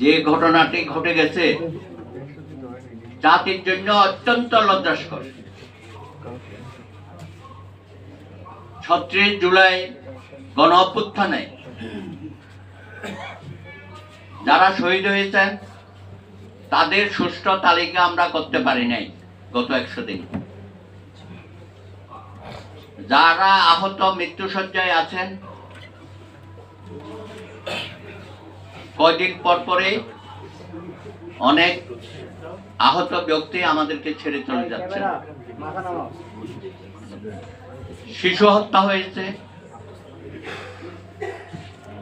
যে ঘটনাটি ঘটে গেছে, জাতির জন্য অত্যন্ত লজ্জাস্কর। ছত্রিশ জুলাই গণ অভ্যুত্থানে যারা শহীদ হয়েছেন তাদের সুষ্ঠু তালিকা আমরা করতে পারি নাই গত একশো দিন। যারা আহত মৃত্যুসজ্জায় আছেন কয়দিন পর পরে অনেক আহত ব্যক্তি আমাদেরকে ছেড়ে চলে যাচ্ছে শিশু হত্যা হয়েছে।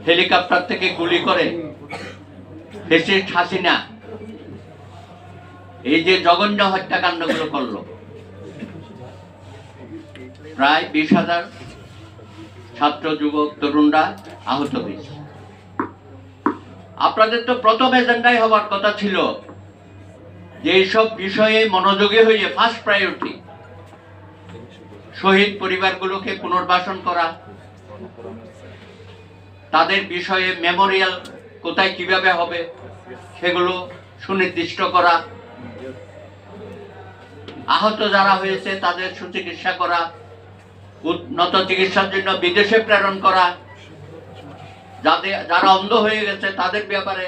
হেলিকপ্টার থেকে গুলি করে ফেসিস্ট হাসিনা এই যে জঘন্য হত্যাকাণ্ডগুলো করল, প্রায় বিশ হাজার ছাত্র, যুবক, তরুণরা আহত হয়েছে। আপনাদের তো প্রথম এজেন্ডাই হবার কথা ছিল যে এইসব বিষয়ে মনোযোগী হয়ে ফার্স্ট প্রায়োরিটি শহীদ পরিবারগুলোকে পুনর্বাসন করা, তাদের বিষয়ে মেমোরিয়াল কোথায় কীভাবে হবে সেগুলো সুনির্দিষ্ট করা, আহত যারা হয়েছে তাদের সুচিকিৎসা করা উন্নত চিকিৎসার জন্য বিদেশে প্রেরণ করা যাদের, যারা অন্ধ হয়ে গেছে, তাদের ব্যাপারে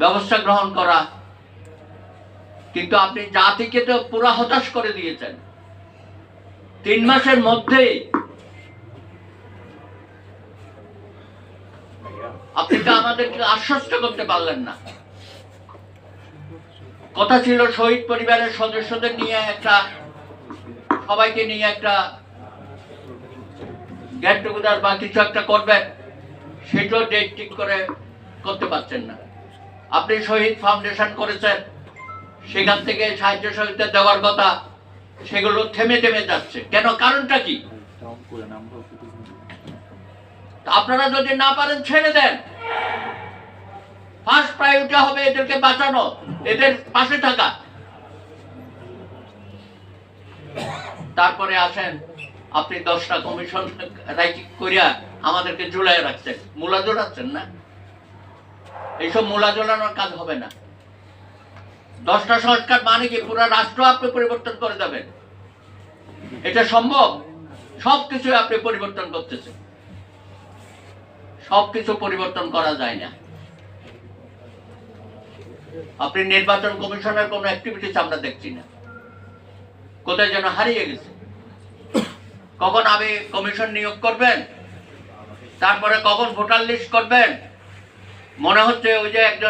ব্যবস্থা গ্রহণ করা। কিন্তু আপনি জাতিকে তো পুরা হতাশ করে দিয়েছেন। তিন মাসের মধ্যেই আপনি তো আমাদেরকে আশ্বস্ত করতে পারলেন না। কথা ছিল শহীদ পরিবারের সদস্যদের নিয়ে একটা, সবাইকে নিয়ে একটা গেট টুগেদার বা কিছু একটা করবেন সেটাও ডেট ঠিক করে করতে পারছেন না। আপনি শহীদ ফাউন্ডেশন করেছেন। সেখান থেকে সাহায্য সহযোগিতা দেওয়ার কথা, সেগুলো থেমে থেমে যাচ্ছে। কেন? কারণটা কি? আপনারা যদি না পারেন, ছেড়ে দেন। ফার্স্ট প্রায়োরিটি হবে এদেরকে বাঁচানো, এদের পাশে থাকা। তারপরে আসেন আপনি দশটা কমিশন রাইটিং করিয়া আমাদেরকে ঝুলাই রাখছেন। মূলা জোড়াচ্ছেন না? এইসব মূলা জোড়ানোর কাজ হবে না। দশটা সংস্কার মানে কি? পুরো রাষ্ট্র আপনি পরিবর্তন করে দেবেন। এটা সম্ভব? সব কিছু আপনি পরিবর্তন করতেছেন। সব কিছু পরিবর্তন করা যায় না। আপনি নির্বাচন কমিশনের কোনো অ্যাক্টিভিটিস আমরা দেখছি না। কোথায় যেন হারিয়ে গেছে। কখন আমি কমিশন নিয়োগ করবেন? তারপরে কখন ভোটার লিস্ট করবেন? মনে হচ্ছে ওই যে একজন